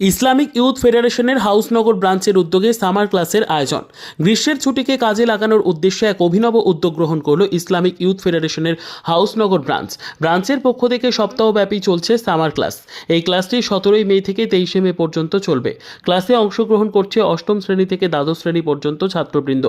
Islamic youth ফেডারেশনের হাউসনগর ব্রাঞ্চের উদ্যোগে সামার ক্লাসের আয়োজন। গ্রীষ্মের ছুটিকে কাজে লাগানোর উদ্দেশ্যে এক অভিনব উদ্যোগ গ্রহণ করল ইসলামিক ইউথ ফেডারেশনের হাউসনগর ব্রাঞ্চ। ব্রাঞ্চের পক্ষ থেকে সপ্তাহব্যাপী চলছে সামার ক্লাস। এই ক্লাসটি সতেরোই মে থেকে তেইশে মে পর্যন্ত চলবে। ক্লাসে অংশগ্রহণ করছে অষ্টম শ্রেণি থেকে দ্বাদশ শ্রেণি পর্যন্ত ছাত্রবৃন্দ।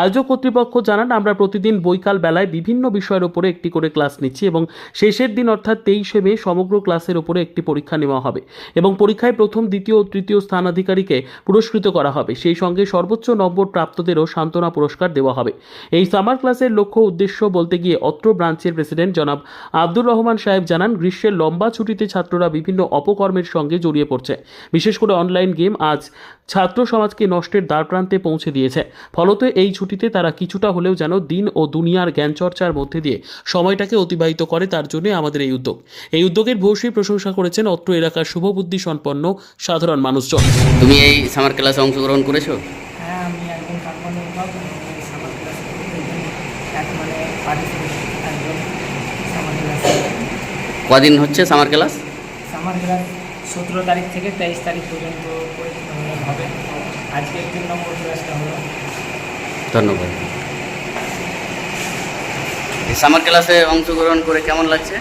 আয়োজক কর্তৃপক্ষ জানান, আমরা প্রতিদিন বৈকাল বেলায় বিভিন্ন বিষয়ের উপরে একটি করে ক্লাস নিচ্ছি এবং শেষের দিন অর্থাৎ তেইশে মে সমগ্র ক্লাসের উপরে একটি পরীক্ষা নেওয়া হবে এবং পরীক্ষায় প্রথম দ্বিতীয় ও তৃতীয় স্থানাধিকারীকে পুরস্কৃত করা হবে। সেই সঙ্গে সর্বোচ্চ নম্বর প্রাপ্তদেরও সান্ত্বনা পুরস্কার দেওয়া হবে। এই সামার ক্লাসের লক্ষ্য উদ্দেশ্য বলতে গিয়ে অত্র ব্রাঞ্চের প্রেসিডেন্ট জনাব আব্দুর রহমান সাহেব জানান, গ্রীষ্মের লম্বা ছুটিতে ছাত্ররা বিভিন্ন অপকর্মের সঙ্গে জড়িয়ে পড়ছে। বিশেষ করে অনলাইন গেম আজ ছাত্র সমাজকে নষ্টের দ্বারপ্রান্তে পৌঁছে দিয়েছে। ফলত এই ছুটিতে তারা কিছুটা হলেও যেন দিন ও দুনিয়ার জ্ঞানচর্চার মধ্যে দিয়ে সময়টাকে অতিবাহিত করে, তার জন্য আমাদের এই উদ্যোগ। এই উদ্যোগের ভূয়সী প্রশংসা করেছেন অত্র এলাকার শুভবুদ্ধি সম্পন্ন সাধারণ মানুষজন। তুমি এই সামার ক্লাসে অংশগ্রহণ করেছ? হ্যাঁ আমি একজন কার্বন বিভাগ সামার ক্লাস এক মানে পার্টিসিপেট একজন সামার ক্লাস কদিন হচ্ছে সামার ক্লাস সামার ক্লাস সতেরো তারিখ থেকে তেইশ তারিখ পর্যন্ত হবে। আজকে তিন নম্বর ক্লাসটা হলো ধন্যবাদ। এই সামার ক্লাসে অংশগ্রহণ করে কেমন লাগছে?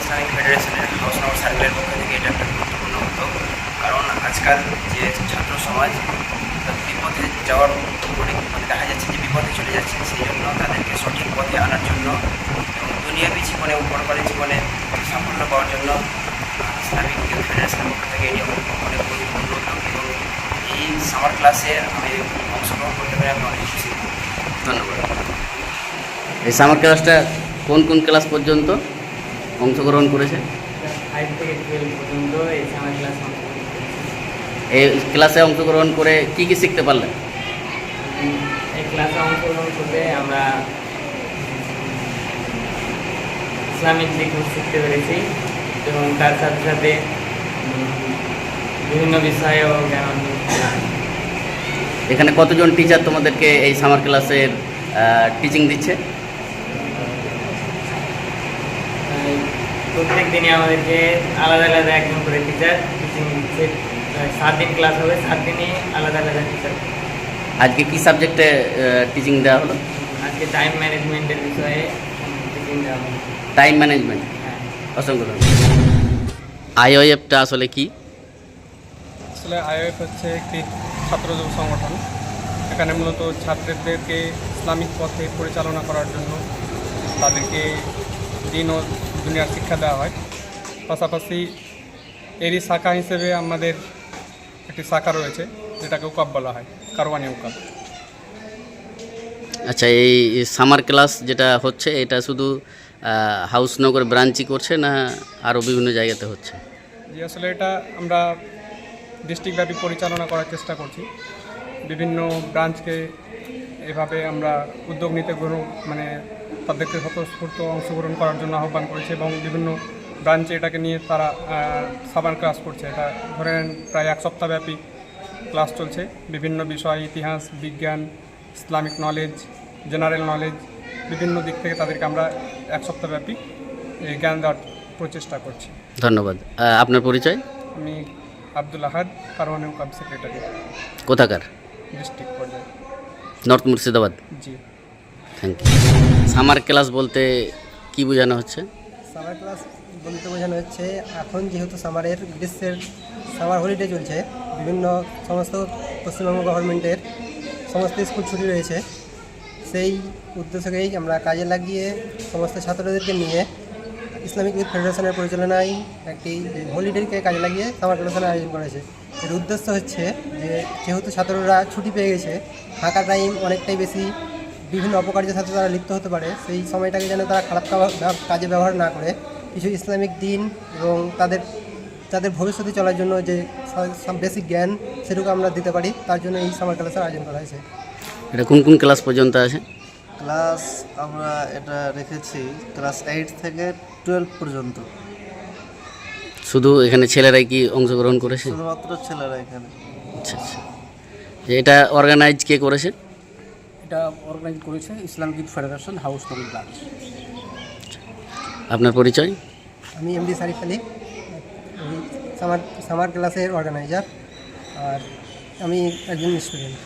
ইসলামিক ফেডারেশনের হাউসনগর সার্কেলের পক্ষ থেকে এটা একটা গুরুত্বপূর্ণ উদ্যোগ কারণ আজকাল যে ছাত্র সমাজ বিপথে যাওয়ার মানে দেখা যাচ্ছে যে বিপথে চলে যাচ্ছে সেই জন্য তাদেরকে সঠিক পথে আনার জন্য এবং দুনিয়াবী জীবনে ও পরকালী জীবনে সাফল্য পাওয়ার জন্য ইসলামিক ফেডারেশনের পক্ষ থেকে এটি অনেক গুরুত্বপূর্ণ উদ্যোগ এবং এই সামার ক্লাসে আমি অংশগ্রহণ করতে পারি আমি অনেক খুশি। ধন্যবাদ। এই সামার ক্লাসটা কোন কোন ক্লাস পর্যন্ত? অংশগ্রহণ করেছে? ফাইভ থেকে পর্যন্ত এই সামার ক্লাস এই ক্লাসে অংশগ্রহণ করে কি কি শিখতে পারলে? এই ক্লাসে অংশগ্রহণ করতে আমরা ইসলামিক দিক শিখতে পেরেছি এবং তার সাথে সাথে বিভিন্ন বিষয়েও জ্ঞান এখানে কতজন টিচার তোমাদেরকে এই সামার ক্লাসের টিচিং দিচ্ছে? প্রত্যেক দিনই আমাদেরকে আলাদা আলাদা একজন করে টিচার টিচিং দিচ্ছে। সাত দিন ক্লাস হবে সাত দিনই আলাদা আলাদা টিচার আজকে কি সাবজেক্টে টিচিং দেওয়া হলো? আজকে টাইম ম্যানেজমেন্টের বিষয়ে টিচিং দেওয়া হবে। টাইম ম্যানেজমেন্ট হ্যাঁ। অসংখ্য ধন্যবাদ। আইওএফটা আসলে কি? আসলে আইওএফ হচ্ছে একটি ছাত্র যুব সংগঠন। এখানে মূলত ছাত্রদেরকে ইসলামিক পথে পরিচালনা করার জন্য তাদেরকে দিন ও দুনিয়ার শিক্ষা দেওয়া হয়। পাশাপাশি এরই শাখা হিসেবে আমাদের একটি শাখা রয়েছে যেটাকে উকাব বলা হয় কারওয়ানি উকাব। আচ্ছা এই সামার ক্লাস যেটা হচ্ছে এটা শুধু হাউসনগর ব্রাঞ্চই করছে না আরও বিভিন্ন জায়গাতে হচ্ছে? যে আসলে এটা আমরা ডিস্ট্রিক্টব্যাপী পরিচালনা করার চেষ্টা করছি। বিভিন্ন ব্রাঞ্চকে এভাবে আমরা উদ্যোগ নিতে গ্রহণ মানে তাদেরকে স্বতঃস্ফূর্ত অংশগ্রহণ করার জন্য আহ্বান করেছি এবং বিভিন্ন ব্রাঞ্চে এটাকে নিয়ে তারা সাবান ক্লাস করছে। এটা ধরেন প্রায় এক সপ্তাহব্যাপী ক্লাস চলছে। বিভিন্ন বিষয় ইতিহাস বিজ্ঞান ইসলামিক নলেজ জেনারেল নলেজ বিভিন্ন দিক থেকে তাদেরকে আমরা এক সপ্তাহব্যাপী জ্ঞান দেওয়ার প্রচেষ্টা করছি। ধন্যবাদ। আপনার পরিচয়? আমি আব্দুল আহাদ কারওয়ানি কাব সেক্রেটারি। কোথাকার? ডিস্ট্রিক্ট পর্যায়ে। নর্থ মুর্শিদাবাদ? জি। থ্যাংক ইউ সামার ক্লাস বলতে কি বোঝানো হচ্ছে? সামার ক্লাস বলতে বোঝানো হচ্ছে, এখন যেহেতু সামারের গ্রীষ্মের সামার হলিডে চলছে, বিভিন্ন সমস্ত পশ্চিমবঙ্গ গভর্নমেন্টের সমস্ত স্কুল ছুটি রয়েছে, সেই উদ্দেশ্যকেই আমরা কাজে লাগিয়ে সমস্ত ছাত্রদেরকে নিয়ে ইসলামিক ইউথ ফেডারেশনের পরিচালনায় একটি হলিডেকে কাজে লাগিয়ে সামার ক্লাসের আয়োজন করেছে এর উদ্দেশ্য হচ্ছে যে, যেহেতু ছাত্ররা ছুটি পেয়ে গেছে ফাঁকা টাইম অনেকটাই বেশি বিভিন্ন অপকার্য সাথে তারা লিপ্ত হতে পারে সেই সময়টাকে যেন তারা খারাপ কাজে ব্যবহার না করে। কিছু ইসলামিক দিন এবং তাদের তাদের ভবিষ্যতে চলার জন্য যে বেসিক জ্ঞান সেটুকু আমরা দিতে পারি তার জন্য এই সামার ক্লাসের আয়োজন করা হয়েছে। এটা কোন কোন ক্লাস পর্যন্ত আছে? ক্লাস আমরা এটা রেখেছি ক্লাস এইট থেকে টুয়েলভ পর্যন্ত। শুধু এখানে ছেলেরাই কি অংশগ্রহণ করেছে? শুধুমাত্র ছেলেরা এখানে। আচ্ছা আচ্ছা। যে এটা অর্গানাইজ কে করেছে? এটা অর্গানাইজ করেছে ইসলাম গীত ফেডারেশন হাউস নগর ব্রাঞ্চ আপনার পরিচয়? আমি MD Sarif Ali. Summer summer ক্লাসের অর্গানাইজার আর আমি একজন স্টুডেন্ট